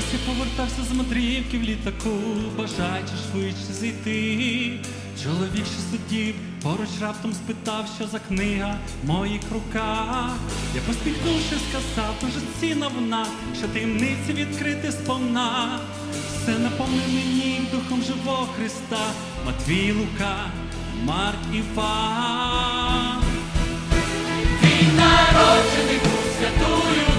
Раз я повертався з мандрівки в літаку, бажаючи швидше зійти. Чоловік, що сидів, поруч раптом спитав, що за книга в моїх руках. Я поспіхнувши, сказав, дуже цінна вона, що таємниці відкрити сповна. Все наповнив мені духом живого Христа, Матвій Лука, Марк Іван. Твій народжений був святую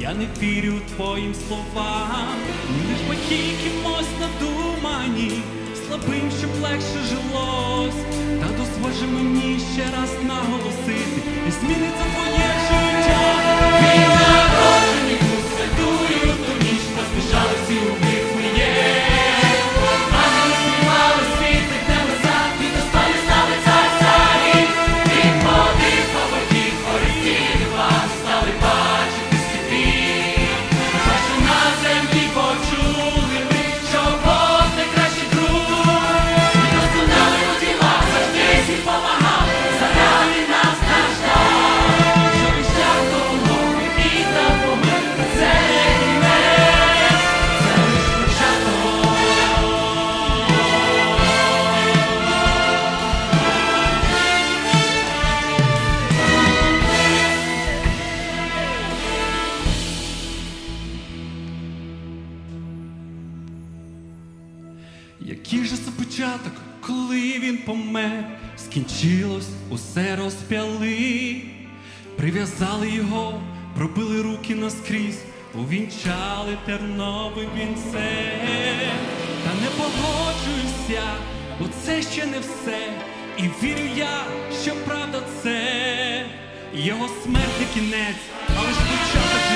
я не вірю твоїм словам. Не ж батьки кимось надумані, слабим, щоб легше жилось. Та дозволь мені ще раз наголосити, і Який же це початок, коли він помер, скінчилось, усе розп'яли, прив'язали його, пробили руки наскрізь, увінчали терновим вінцем. Та не погоджуюся, бо це ще не все. І вірю я, що правда це його смерть не кінець, але ж початок